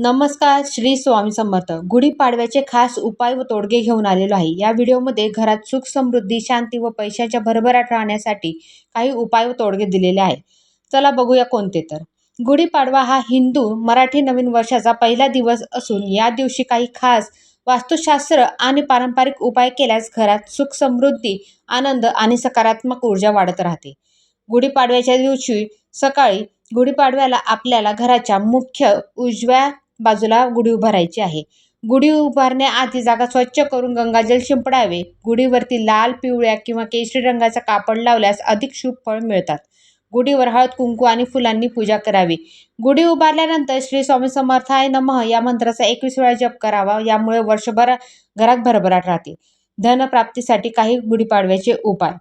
नमस्कार श्री स्वामी समर्थ. गुढीपाडव्याचे खास उपाय व तोडगे घेऊन आलेलो आहे. या व्हिडिओमध्ये घरात सुख समृद्धी शांती व पैशाच्या भरभराट राहण्यासाठी काही उपाय व तोडगे दिलेले आहे चला बघूया कोणते तर. गुढीपाडवा हा हिंदू मराठी नवीन वर्षाचा पहिला दिवस असून या दिवशी काही खास वास्तुशास्त्र आणि पारंपरिक उपाय केल्यास घरात सुख समृद्धी आनंद आणि सकारात्मक ऊर्जा वाढत राहते. गुढीपाडव्याच्या दिवशी सकाळी गुढीपाडव्याला आपल्याला घराच्या मुख्य उजव्या बाजूला गुढी उभारायची आहे. गुढी उभारण्याआधी जागा स्वच्छ करून गंगाजल शिंपडावे. गुढीवरती लाल पिवळ्या किंवा केशरी रंगाचा कापड लावल्यास अधिक शुभ फळ मिळतात. गुढीवर हळद कुंकू आणि फुलांनी पूजा करावी. गुढी उभारल्यानंतर श्री स्वामी समर्थाय नमः या मंत्राचा एकवीस वेळा जप करावा. यामुळे वर्षभर घरात भरभराट राहते. धनप्राप्तीसाठी काही गुढीपाडव्याचे उपाय.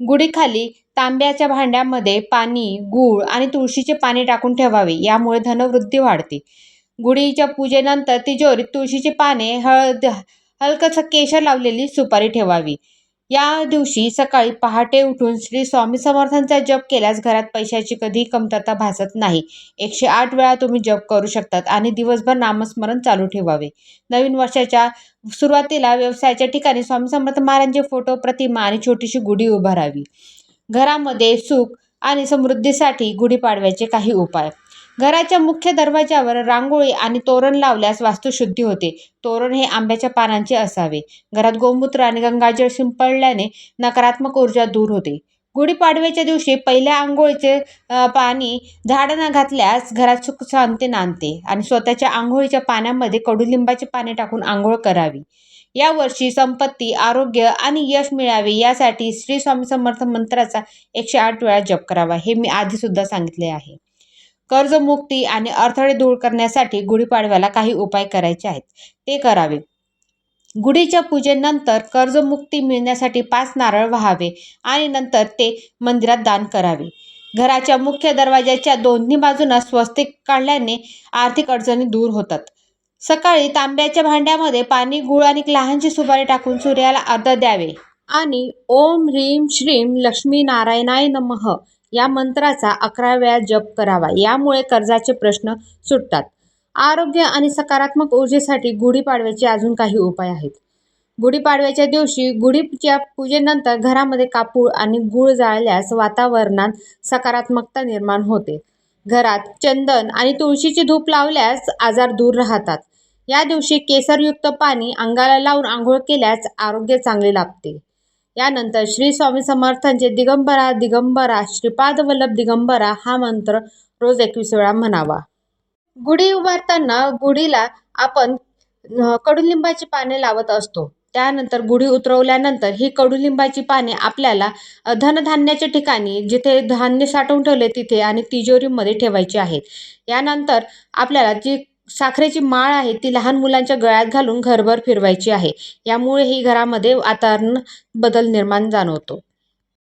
गुढीखाली तांब्याच्या भांड्यामध्ये पाणी गूळ आणि तुळशीचे पाणी टाकून ठेवावे. यामुळे धनवृद्धी वाढते. गुढीच्या पूजेनंतर तिजोरीत तुळशीची पाने हळद हलकसं केशर लावलेली सुपारी ठेवावी. या दिवशी सकाळी पहाटे उठून श्री स्वामी समर्थांचा जप केल्यास घरात पैशाची कधी कमतरता भासत नाही. एकशे आठ वेळा तुम्ही जप करू शकतात आणि दिवसभर नामस्मरण चालू ठेवावे. नवीन वर्षाच्या सुरुवातीला व्यवसायाच्या ठिकाणी स्वामी समर्थ महाराजांचे फोटो प्रतिमा आणि छोटीशी गुढी उभारावी. घरामध्ये सुख आणि समृद्धीसाठी गुढीपाडव्याचे काही उपाय. घराच्या मुख्य दरवाज्यावर रांगोळी आणि तोरण लावल्यास वास्तुशुद्धी होते. तोरण हे आंब्याच्या पानांचे असावे. घरात गोमूत्र आणि गंगाजळ शिंपडल्याने नकारात्मक ऊर्जा दूर होते. गुढीपाडव्याच्या दिवशी पहिल्या आंघोळीचे पाणी झाडांना घातल्यास घरात सुख शांती नांदते आणि स्वतःच्या आंघोळीच्या पाण्यामध्ये कडुलिंबाचे पाणी टाकून आंघोळ करावी. या वर्षी संपत्ती आरोग्य आणि यश मिळावे यासाठी श्री स्वामी समर्थ मंत्राचा एकशे आठ वेळा जप करावा हे मी आधीसुद्धा सांगितले आहे. कर्जमुक्ती आणि अडथळे दूर करण्यासाठी गुढीपाडव्याला काही उपाय करायचे आहेत. ते करावे. गुढीच्या पूजेनंतर कर्जमुक्ती मिळण्यासाठी पाच नारळ व्हावे आणि नंतर ते मंदिरात दान करावे. घराच्या मुख्य दरवाजाच्या दोन्ही बाजूंना स्वस्तिक काढल्याने आर्थिक अडचणी दूर होतात. सकाळी तांब्याच्या भांड्यामध्ये पाणी गुळ आणि लहानशी सुपारी टाकून सूर्याला अर्ध द्यावे. आणि ओम ह्रीम श्रीम लक्ष्मी नारायणाय नमः या मंत्राचा अकरा वेळा जप करावा. यामुळे कर्जाचे प्रश्न सुटतात. आरोग्य आणि सकारात्मक ऊर्जेसाठी गुढीपाडव्याचे अजून काही उपाय आहेत. गुढीपाडव्याच्या दिवशी गुढीच्या पूजेनंतर घरामध्ये कापूळ आणि गूळ जाळल्यास वातावरणात सकारात्मकता निर्माण होते. घरात चंदन आणि तुळशीची धूप लावल्यास आजार दूर राहतात. या दिवशी केसरयुक्त पाणी अंगाला लावून आंघोळ केल्यास आरोग्य चांगले लाभते. यानंतर श्री स्वामी समर्थांचे दिगंबरा दिगंबरा श्रीपाद वल्लभ दिगंबरा हा मंत्र रोज एकवीस वेळा म्हणावा. गुढी उभारताना गुढीला आपण कडुलिंबाची पाने लावत असतो. त्यानंतर गुढी उतरवल्यानंतर ही कडुलिंबाची पाने आपल्याला धनधान्याच्या ठिकाणी जिथे धान्य साठवून ठेवले तिथे आणि तिजोरीमध्ये ठेवायची आहेत यानंतर आपल्याला जी साखरेची माळ आहे ती लहान मुलांच्या गळ्यात घालून घरभर फिरवायची आहे. यामुळे ही घरामध्ये वातावरण बदल निर्माण जाणवतो.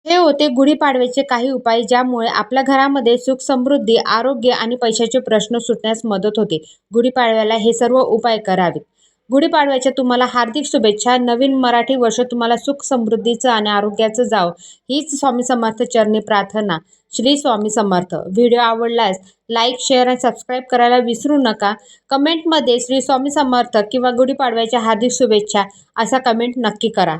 हे होते गुढीपाडव्याचे काही उपाय ज्यामुळे आपल्या घरामध्ये सुख समृद्धी आरोग्य आणि पैशाचे प्रश्न सुटण्यास मदत होते. गुढीपाडव्याला हे सर्व उपाय करावेत. गुढीपाडव्याच्या तुम्हाला हार्दिक शुभेच्छा. नवीन मराठी वर्ष तुम्हाला सुख समृद्धीचं आणि आरोग्याचं जावं. हीच स्वामी समर्थ चरणी प्रार्थना. श्री स्वामी समर्थ. व्हिडिओ आवडल्यास लाईक शेअर आणि सबस्क्राईब करायला विसरू नका. कमेंटमध्ये श्री स्वामी समर्थ किंवा गुढीपाडव्याच्या हार्दिक शुभेच्छा असा कमेंट नक्की करा.